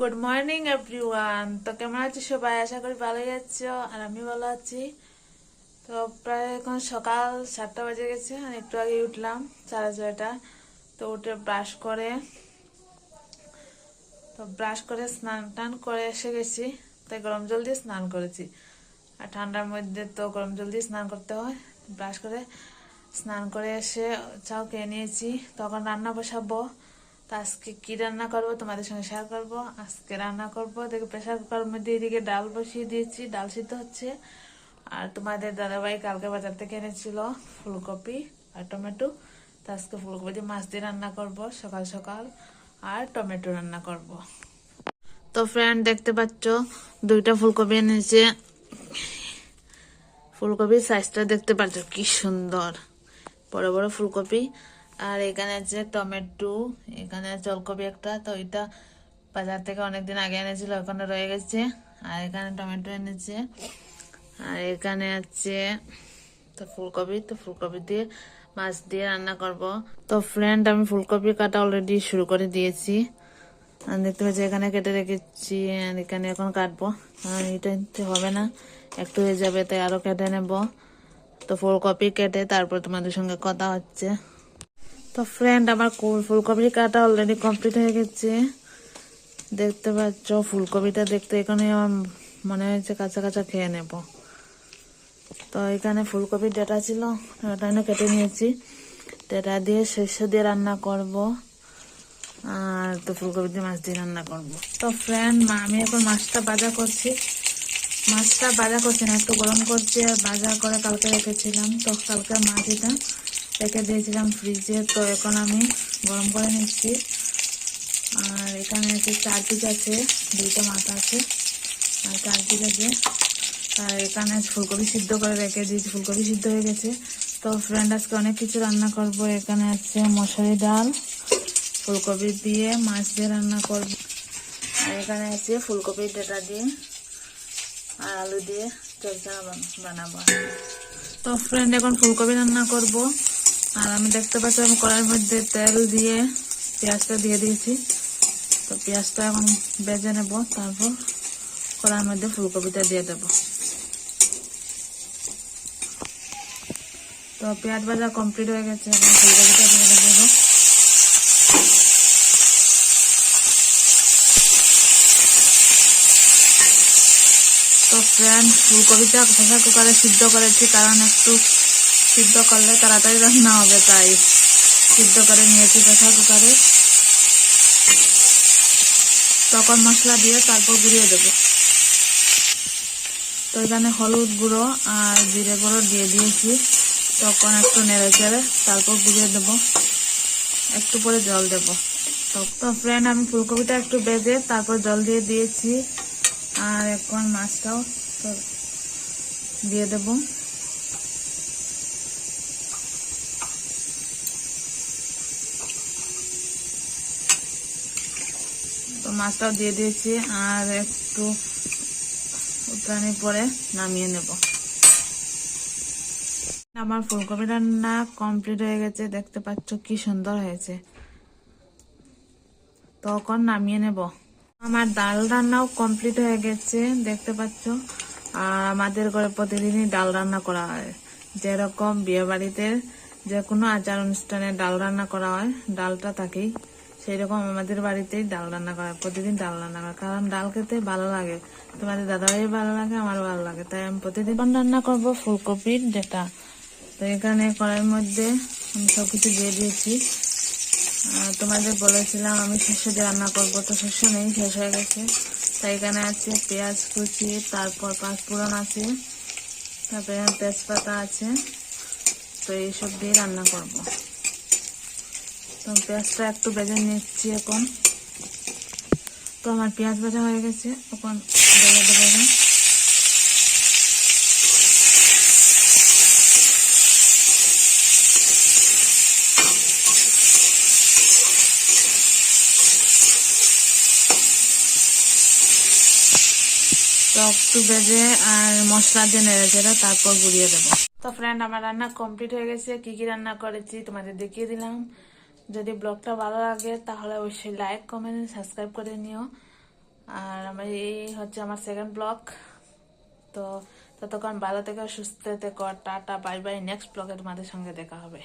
Good morning everyone তো কেমন আছো সবাই? আশা করি ভালোই আছো আর আমি ভালো আছি। তো প্রায় এখন সকাল সাতটা বাজে গেছে আর একটু আগে উঠলাম সাড়ে ছয়টা। তো উঠে ব্রাশ করে, তো ব্রাশ করে স্নান টান করে এসে গেছি। তাই গরম জল দিয়ে স্নান করেছি। আর ঠান্ডার মধ্যে তো গরম জল দিয়ে স্নান করতে হয়। ব্রাশ করে স্নান করে এসে চাও খেয়ে নিয়েছি। তখন রান্না বসাবো। তো আজকে কি রান্না করব? তোমাদের সঙ্গে শেয়ার করব। আজকে রান্না করব। দেখে প্রেশার কুকার মধ্যে এদিকে ডাল বসিয়ে দিয়েছি। ডাল সিদ্ধ হচ্ছে। আর তোমাদের দাদাভাই কালকে বাজার থেকে এনেছিল ফুলকপি আর টমেটো। তো আজকে ফুলকপি দিয়ে মাছ দিয়ে রান্না করব সকাল সকাল। আর টমেটো রান্না করব। তো ফ্রেন্ড দেখতে পাচ্ছ, দুইটা ফুলকপি এনেছে। ফুলকপির সাইজটা দেখতে পাচ্ছ, কি সুন্দর। বড় বড় ফুলকপি। আর এখানে আছে টমেটো, এখানে আছে ওলকপি একটা, তো এটা বাজার থেকে অনেকদিন আগে এনেছিল, ওখানে রয়ে গেছে। আর এখানে টমেটো এনেছে। আর এখানে আছে তো ফুলকপি তো ফুলকপি দিয়ে মাছ দিয়ে রান্না করব। তো ফ্রেন্ড আমি ফুলকপি কাটা অলরেডি শুরু করে দিয়েছি। আর দেখতে পাচ্ছি এখানে কেটে রেখেছি, আর এখানে এখন কাটবো। এটা হবে না, একটু হয়ে যাবে, তাই আরও কেটে নেব। তো ফুলকপি কেটে তারপর তোমাদের সঙ্গে কথা হচ্ছে। তো ফ্রেন্ড আমার কু- ফুলকপি কাটা অলরেডি কমপ্লিট হয়ে গেছে। দেখতে পাচ্ছ, ফুলকপিটা দেখতে এখানে আমার মনে হয়েছে কাঁচা কাঁচা খেয়ে নেব। তো এখানে ফুলকপির ডেটা ছিল এনে কেটে নিয়েছি। ডেটা দিয়ে শস্য দিয়ে রান্না করব। আর তো ফুলকপি দিয়ে মাছ দিয়ে রান্না করব। তো ফ্রেন্ড আমি এখন মাছটা ভাজা করছি। মাছটা ভাজা করছি না, একটু গরম করছি আর ভাজা করে কালকে রেখেছিলাম। তো কালকে মাছ এটা রেখে দিয়েছিলাম ফ্রিজে তো এখন আমি গরম করে নিচ্ছি। আর এখানে আছে চার পিস আছে, দুইটা মাথা আছে, আর চার পিস আছে। আর এখানে ফুলকপি সিদ্ধ করে রেখে দিয়েছি, ফুলকপি সিদ্ধ হয়ে গেছে। তো ফ্রেন্ড আজকে অনেক কিছু রান্না করব। এখানে আছে মশারি ডাল, ফুলকপি দিয়ে মাছ দিয়ে রান্না করব। আর এখানে আছে ফুলকপির ডেটা দিয়ে আর আলু দিয়ে চরচা বানাবো। তো ফ্রেন্ড এখন ফুলকপি রান্না করব। আর আমি দেখতে পাচ্ছি আমি কড়াইয়ের মধ্যে তেল দিয়ে পেঁয়াজটা দিয়ে দিয়েছি। তো পেঁয়াজটা এখন বেজে নেব, তারপর কড়াইয়ের মধ্যে ফুলকপিটা দিয়ে দেব। তো পেঁয়াজ ভাজা কমপ্লিট হয়ে গেছে, এখন ফুলকপিটা দিয়ে দেবো। তো ফ্রেন্ড ফুলকপিটা প্রেসার কুকারে সিদ্ধ করেছি, কারণ একটু সিদ্ধ করলে তাড়াতাড়ি রান্না হবে, তাই সিদ্ধ করে নিয়েছি প্রেসার কুকারে তখন মশলা দিয়ে তারপর গুঁড়িয়ে দেবো। তো এখানে হলুদ গুঁড়ো আর জিরে গুঁড়ো দিয়ে দিয়েছি। তখন একটু নেড়ে চেড়ে তারপর গুঁড়িয়ে দেবো। একটু পরে জল দেবো। তো ফ্রেন্ড আমি ফুলকপিটা একটু বেজে তারপর জল দিয়ে দিয়েছি। আর এখন মাছটাও দিয়ে দেবো। তো মাছটাও দিয়ে দিয়েছি, আর একটু উত্তরানি পরে নামিয়ে নেব। আমার ফুলকপি রান্না কমপ্লিট হয়ে গেছে, দেখতে পাচ্ছ কি সুন্দর হয়েছে। তখন নামিয়ে নেব। আমার ডাল রান্নাও কমপ্লিট হয়ে গেছে, দেখতে পাচ্ছ। আর আমাদের ঘরে প্রতিদিনই ডাল রান্না করা হয়। যেরকম বিয়ে বাড়িতে যে কোনো আচার অনুষ্ঠানে ডাল রান্না করা হয়, ডালটা থাকেই। সেই রকম আমাদের বাড়িতেই ডাল রান্না করা, প্রতিদিন ডাল রান্না করা। কারণ ডাল খেতে ভালো লাগে। তোমাদের দাদাভাই ভালো লাগে আমার ভালো লাগে। তাই আমি প্রতিদিন রান্না করব ফুলকপির যেটা। তো এখানে কড়াইয়ের মধ্যে আমি সবকিছু দিয়ে দিয়েছি। তোমাদের বলেছিলাম আমি শস্য দিয়ে রান্না করব, তো শস্য নেই, শেষ হয়ে গেছে। তাই এখানে আছে পেঁয়াজ কুচি, তারপর পাঁচফোড়ন আছে, তারপরে তেজপাতা আছে। তো এইসব দিয়ে রান্না করব। তো পেঁয়াজটা একটু বেজে নিচ্ছি এখন। তো আমার পেঁয়াজ ভাজা হয়ে গেছে, এখন বেজে দেবো একটু বেজে আর মশলা দিয়ে নেড়ে চেড়ে তারপর গুড়িয়ে দেবো। তো ফ্রেন্ড আমার রান্না কমপ্লিট হয়ে গেছে। কি কি রান্না করেছি তোমাদের দেখিয়ে দিলাম। যদি ব্লগটা ভালো লাগে, তাহলে অবশ্যই লাইক কমেন্ট সাবস্ক্রাইব করে নিও। আর আমার এই হচ্ছে আমার সেকেন্ড ব্লগ তো ততক্ষণ ভালো থেকে, সুস্থ থেকো, টাটা বাই বাই নেক্সট ব্লগে তোমাদের সঙ্গে দেখা হবে।